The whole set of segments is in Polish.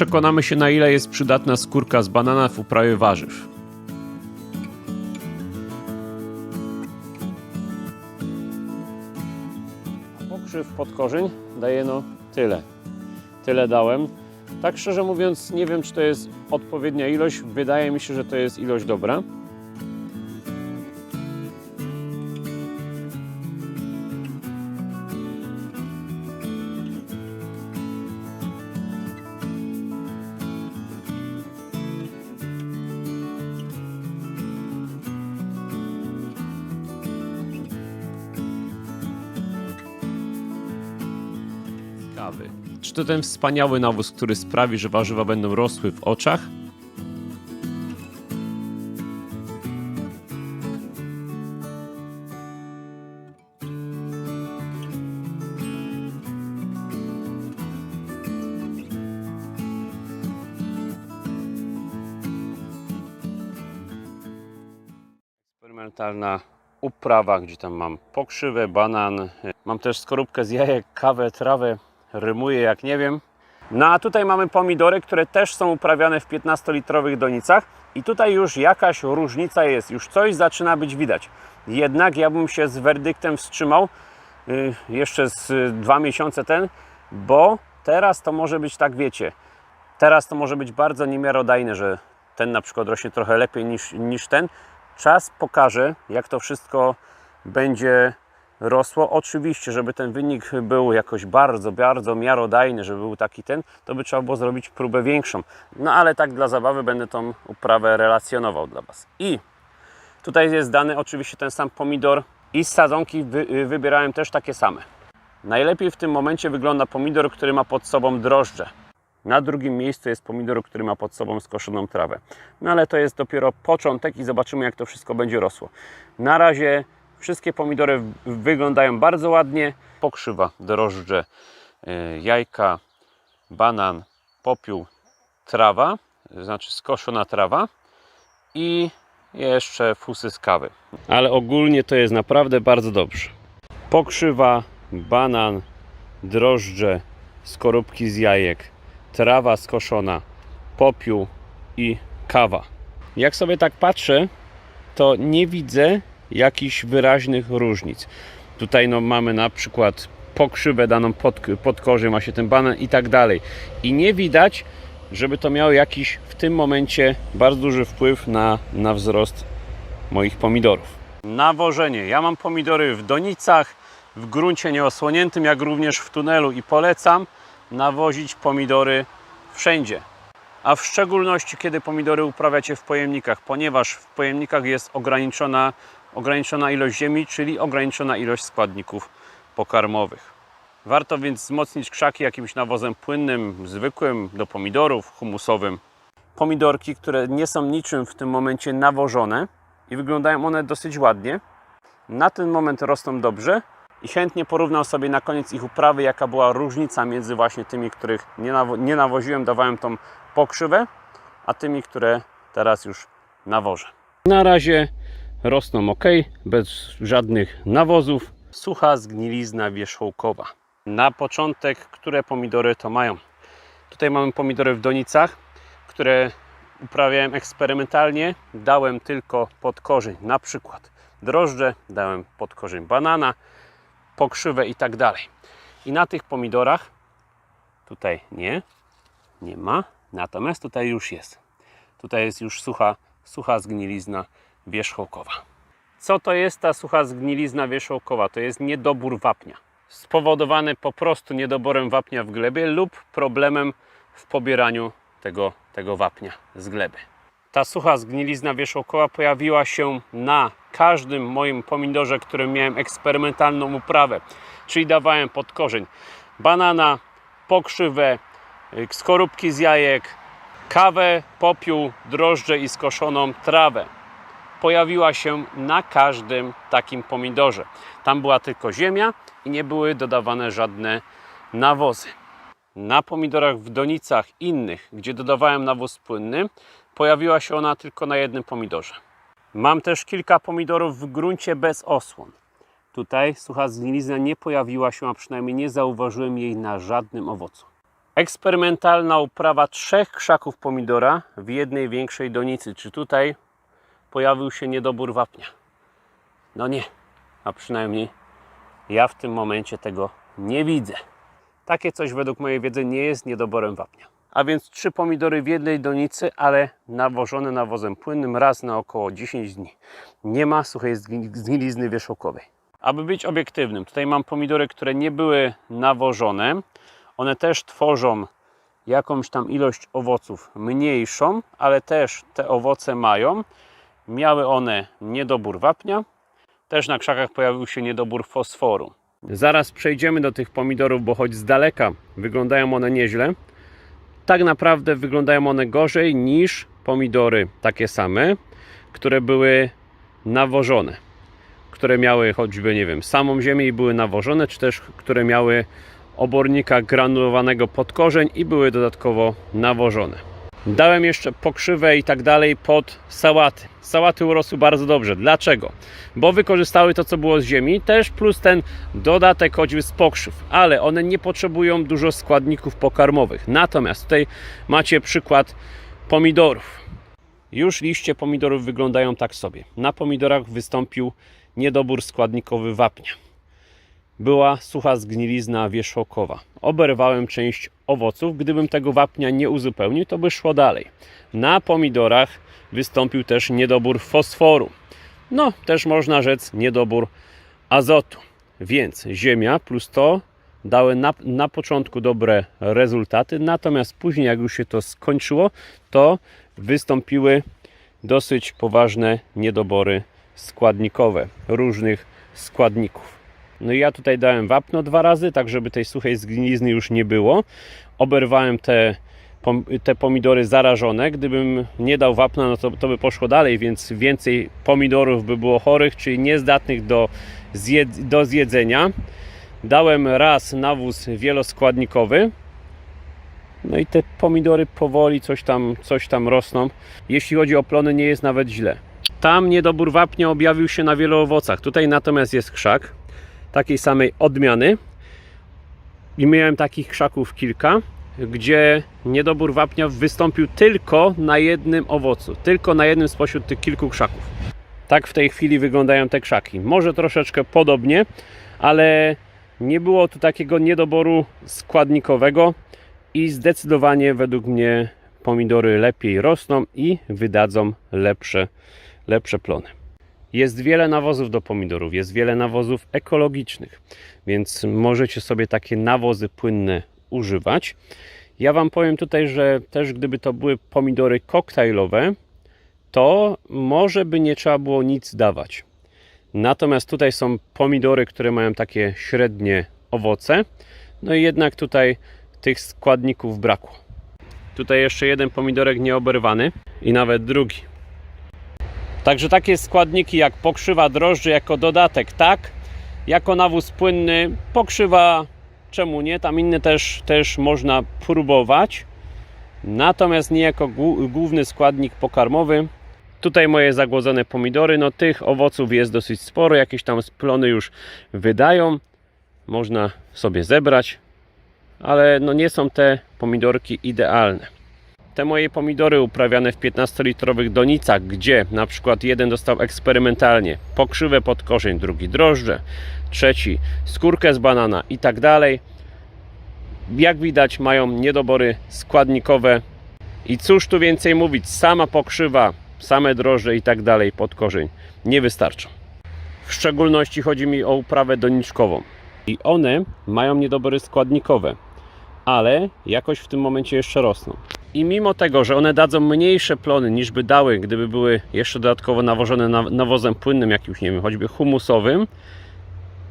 przekonamy się na ile jest przydatna skórka z banana w uprawie warzyw. Pokrzyw pod korzeń daje no tyle. Tyle dałem. Tak szczerze mówiąc nie wiem czy to jest odpowiednia ilość. Wydaje mi się, że to jest ilość dobra. Czy to ten wspaniały nawóz, który sprawi, że warzywa będą rosły w oczach? Eksperymentalna uprawa, gdzie tam mam pokrzywę, banan, mam też skorupkę z jajek, kawę, trawę, rymuje jak nie wiem. No a tutaj mamy pomidory, które też są uprawiane w 15-litrowych donicach i tutaj już jakaś różnica jest, już coś zaczyna być widać. Jednak ja bym się z werdyktem wstrzymał y, jeszcze z y, dwa miesiące ten, bo teraz to może być tak, wiecie, teraz to może być bardzo niemiarodajne, że ten na przykład rośnie trochę lepiej niż, niż ten. Czas pokaże, jak to wszystko będzie rosło. Oczywiście, żeby ten wynik był jakoś bardzo, bardzo miarodajny, żeby był taki ten, to by trzeba było zrobić próbę większą. No ale tak dla zabawy będę tą uprawę relacjonował dla Was. I tutaj jest dany oczywiście ten sam pomidor i z sadzonki wy, wybierałem też takie same. Najlepiej w tym momencie wygląda pomidor, który ma pod sobą drożdże. Na drugim miejscu jest pomidor, który ma pod sobą skoszoną trawę. No ale to jest dopiero początek i zobaczymy, jak to wszystko będzie rosło. Na razie wszystkie pomidory wyglądają bardzo ładnie. Pokrzywa, drożdże, y, jajka, banan, popiół, trawa, znaczy skoszona trawa i jeszcze fusy z kawy. Ale ogólnie to jest naprawdę bardzo dobrze. Pokrzywa, banan, drożdże, skorupki z jajek, trawa skoszona, popiół i kawa. Jak sobie tak patrzę, to nie widzę jakichś wyraźnych różnic. Tutaj no, mamy na przykład pokrzywę daną pod, pod korzeń, ma się ten banan i tak dalej. I nie widać, żeby to miało jakiś w tym momencie bardzo duży wpływ na, na wzrost moich pomidorów. Nawożenie. Ja mam pomidory w donicach, w gruncie nieosłoniętym, jak również w tunelu i polecam nawozić pomidory wszędzie. A w szczególności kiedy pomidory uprawiacie w pojemnikach, ponieważ w pojemnikach jest ograniczona, ograniczona ilość ziemi, czyli ograniczona ilość składników pokarmowych. Warto więc wzmocnić krzaki jakimś nawozem płynnym, zwykłym do pomidorów, humusowym. Pomidorki, które nie są niczym w tym momencie nawożone i wyglądają one dosyć ładnie, na ten moment rosną dobrze i chętnie porównam sobie na koniec ich uprawy, jaka była różnica między właśnie tymi, których nie, nawo- nie nawoziłem, dawałem tą pokrzywę, a tymi, które teraz już nawożę. Na razie rosną ok, bez żadnych nawozów. Sucha zgnilizna wierzchołkowa. Na początek, które pomidory to mają? Tutaj mamy pomidory w donicach, które uprawiałem eksperymentalnie. Dałem tylko pod korzeń, na przykład drożdże, dałem pod korzeń banana, pokrzywę i tak dalej. I na tych pomidorach tutaj nie, nie ma, natomiast tutaj już jest. Tutaj jest już sucha, sucha zgnilizna wierzchołkowa. Co to jest ta sucha zgnilizna wierzchołkowa? To jest niedobór wapnia. Spowodowany po prostu niedoborem wapnia w glebie lub problemem w pobieraniu tego, tego wapnia z gleby. Ta sucha zgnilizna wierzchołkowa pojawiła się na każdym moim pomidorze, którym miałem eksperymentalną uprawę. Czyli dawałem pod korzeń banana, pokrzywę, y, skorupki z jajek, kawę, popiół, drożdże i skoszoną trawę. Pojawiła się na każdym takim pomidorze. Tam była tylko ziemia i nie były dodawane żadne nawozy. Na pomidorach w donicach innych, gdzie dodawałem nawóz płynny, pojawiła się ona tylko na jednym pomidorze. Mam też kilka pomidorów w gruncie bez osłon. Tutaj sucha zgnilizna nie pojawiła się, a przynajmniej nie zauważyłem jej na żadnym owocu. Eksperymentalna uprawa trzech krzaków pomidora w jednej większej donicy. Czy tutaj pojawił się niedobór wapnia? No nie, a przynajmniej ja w tym momencie tego nie widzę. Takie coś według mojej wiedzy nie jest niedoborem wapnia. A więc trzy pomidory w jednej donicy, ale nawożone nawozem płynnym raz na około 10 dni. Nie ma suchej zgni- zgnilizny wierzchołkowej. Aby być obiektywnym, tutaj mam pomidory, które nie były nawożone. One też tworzą jakąś tam ilość owoców mniejszą, ale też te owoce mają. Miały one niedobór wapnia, też na krzakach pojawił się niedobór fosforu. Zaraz przejdziemy do tych pomidorów, bo choć z daleka wyglądają one nieźle, tak naprawdę wyglądają one gorzej niż pomidory takie same, które były nawożone. Które miały choćby, nie wiem, samą ziemię i były nawożone, czy też które miały obornika granulowanego pod korzeń i były dodatkowo nawożone. Dałem jeszcze pokrzywę i tak dalej pod sałaty. Sałaty urosły bardzo dobrze. Dlaczego? Bo wykorzystały to, co było z ziemi, też plus ten dodatek choćby z pokrzyw, ale one nie potrzebują dużo składników pokarmowych. Natomiast tutaj macie przykład pomidorów. Już liście pomidorów wyglądają tak sobie. Na pomidorach wystąpił niedobór składnikowy wapnia była sucha zgnilizna wierzchołkowa. Oberwałem część owoców. Gdybym tego wapnia nie uzupełnił, to by szło dalej. Na pomidorach wystąpił też niedobór fosforu. No, też można rzec niedobór azotu. Więc ziemia plus to dały na, na początku dobre rezultaty, natomiast później, jak już się to skończyło, to wystąpiły dosyć poważne niedobory składnikowe różnych składników. No i ja tutaj dałem wapno dwa razy, tak żeby tej suchej zgnilizny już nie było. Oberwałem te, te pomidory zarażone. Gdybym nie dał wapna, no to, to by poszło dalej, więc więcej pomidorów by było chorych, czyli niezdatnych do, zjed- do zjedzenia. Dałem raz nawóz wieloskładnikowy. No i te pomidory powoli coś tam, coś tam rosną. Jeśli chodzi o plony, nie jest nawet źle. Tam niedobór wapnia objawił się na wielu owocach. Tutaj natomiast jest krzak takiej samej odmiany. I miałem takich krzaków kilka, gdzie niedobór wapnia wystąpił tylko na jednym owocu, tylko na jednym spośród tych kilku krzaków. Tak w tej chwili wyglądają te krzaki. Może troszeczkę podobnie, ale nie było tu takiego niedoboru składnikowego i zdecydowanie według mnie pomidory lepiej rosną i wydadzą lepsze, lepsze plony. Jest wiele nawozów do pomidorów, jest wiele nawozów ekologicznych, więc możecie sobie takie nawozy płynne używać. Ja Wam powiem tutaj, że też gdyby to były pomidory koktajlowe, to może by nie trzeba było nic dawać. Natomiast tutaj są pomidory, które mają takie średnie owoce, no i jednak tutaj tych składników brakło. Tutaj jeszcze jeden pomidorek nieoberwany i nawet drugi. Także takie składniki jak pokrzywa drożdży jako dodatek, tak. Jako nawóz płynny, pokrzywa, czemu nie? Tam inne też, też można próbować. Natomiast nie jako głó- główny składnik pokarmowy. Tutaj moje zagłodzone pomidory, no tych owoców jest dosyć sporo, jakieś tam plony już wydają. Można sobie zebrać, ale no nie są te pomidorki idealne te moje pomidory uprawiane w 15-litrowych donicach, gdzie na przykład jeden dostał eksperymentalnie pokrzywę pod korzeń, drugi drożdże, trzeci skórkę z banana i tak dalej. Jak widać, mają niedobory składnikowe. I cóż tu więcej mówić, sama pokrzywa, same drożdże i tak dalej pod korzeń nie wystarczą. W szczególności chodzi mi o uprawę doniczkową. I one mają niedobory składnikowe, ale jakoś w tym momencie jeszcze rosną. I mimo tego, że one dadzą mniejsze plony niż by dały, gdyby były jeszcze dodatkowo nawożone na- nawozem płynnym, jakimś, nie wiem, choćby humusowym,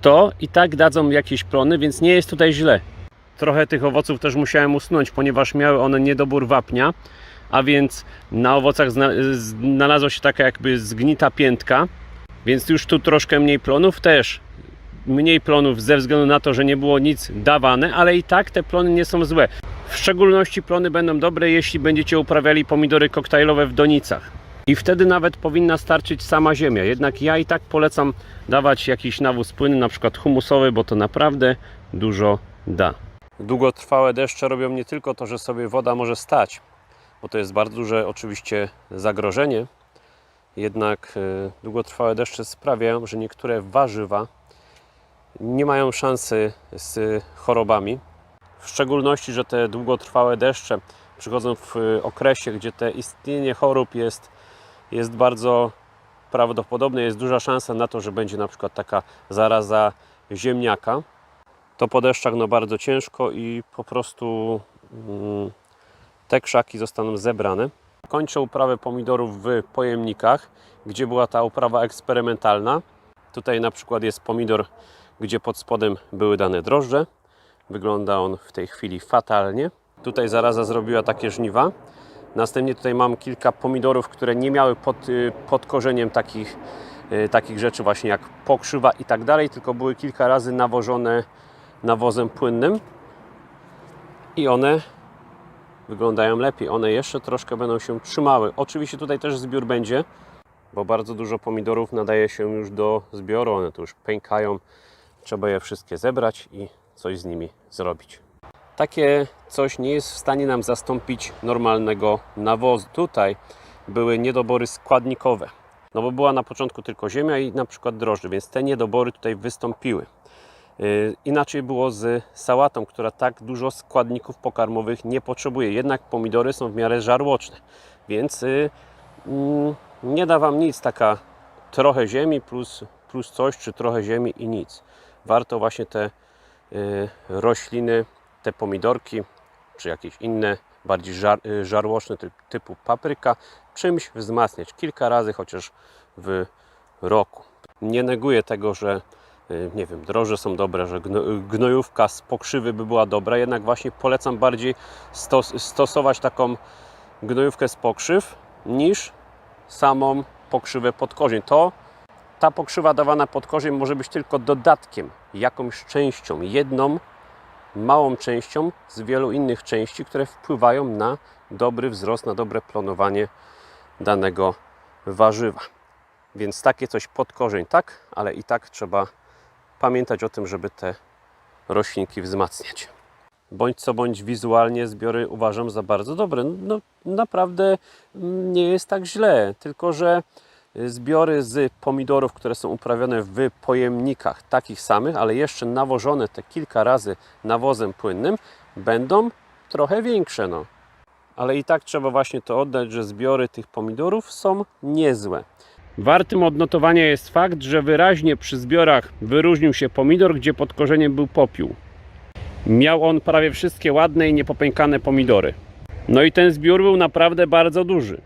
to i tak dadzą jakieś plony, więc nie jest tutaj źle. Trochę tych owoców też musiałem usunąć, ponieważ miały one niedobór wapnia, a więc na owocach zna- znalazła się taka jakby zgnita piętka, więc już tu troszkę mniej plonów też. Mniej plonów ze względu na to, że nie było nic dawane, ale i tak te plony nie są złe. W szczególności plony będą dobre, jeśli będziecie uprawiali pomidory koktajlowe w donicach. I wtedy nawet powinna starczyć sama ziemia. Jednak ja i tak polecam dawać jakiś nawóz płynny, na przykład humusowy, bo to naprawdę dużo da. Długotrwałe deszcze robią nie tylko to, że sobie woda może stać, bo to jest bardzo duże oczywiście zagrożenie, jednak e, długotrwałe deszcze sprawiają, że niektóre warzywa nie mają szansy z chorobami. W szczególności, że te długotrwałe deszcze przychodzą w e, okresie, gdzie te istnienie chorób jest, jest bardzo prawdopodobne, jest duża szansa na to, że będzie na przykład taka zaraza ziemniaka. To po deszczach no bardzo ciężko i po prostu mm, te krzaki zostaną zebrane. Kończę uprawę pomidorów w pojemnikach, gdzie była ta uprawa eksperymentalna. Tutaj na przykład jest pomidor, gdzie pod spodem były dane drożdże. Wygląda on w tej chwili fatalnie. Tutaj zaraza zrobiła takie żniwa. Następnie tutaj mam kilka pomidorów, które nie miały pod, y, pod korzeniem takich, y, takich rzeczy właśnie jak pokrzywa i tak dalej, tylko były kilka razy nawożone nawozem płynnym i one wyglądają lepiej. One jeszcze troszkę będą się trzymały. Oczywiście tutaj też zbiór będzie, bo bardzo dużo pomidorów nadaje się już do zbioru. One tu już pękają. Trzeba je wszystkie zebrać i coś z nimi zrobić. Takie coś nie jest w stanie nam zastąpić normalnego nawozu. Tutaj były niedobory składnikowe. No bo była na początku tylko ziemia i na przykład drożdże, więc te niedobory tutaj wystąpiły. Yy, Inaczej było z sałatą, która tak dużo składników pokarmowych nie potrzebuje. Jednak pomidory są w miarę żarłoczne, więc yy, mm, nie da Wam nic taka trochę ziemi plus, plus coś, czy trochę ziemi i nic. Warto właśnie te rośliny, te pomidorki, czy jakieś inne bardziej żar, yy, żarłoczne ty, typu papryka czymś wzmacniać kilka razy chociaż w roku. Nie neguję tego, że y, nie wiem, droże są dobre, że gno- gnojówka z pokrzywy by była dobra, jednak właśnie polecam bardziej stos- stosować taką gnojówkę z pokrzyw niż samą pokrzywę pod korzeń. To ta pokrzywa dawana pod korzeń może być tylko dodatkiem, jakąś częścią, jedną małą częścią z wielu innych części, które wpływają na dobry wzrost, na dobre planowanie danego warzywa. Więc takie coś pod korzeń tak, ale i tak trzeba pamiętać o tym, żeby te roślinki wzmacniać. Bądź co bądź wizualnie zbiory uważam za bardzo dobre. No naprawdę mm, nie jest tak źle, tylko że zbiory z pomidorów, które są uprawione w pojemnikach takich samych, ale jeszcze nawożone te kilka razy nawozem płynnym, będą trochę większe. No. Ale i tak trzeba właśnie to oddać, że zbiory tych pomidorów są niezłe. Wartym odnotowania jest fakt, że wyraźnie przy zbiorach wyróżnił się pomidor, gdzie pod korzeniem był popiół. Miał on prawie wszystkie ładne i niepopękane pomidory. No i ten zbiór był naprawdę bardzo duży.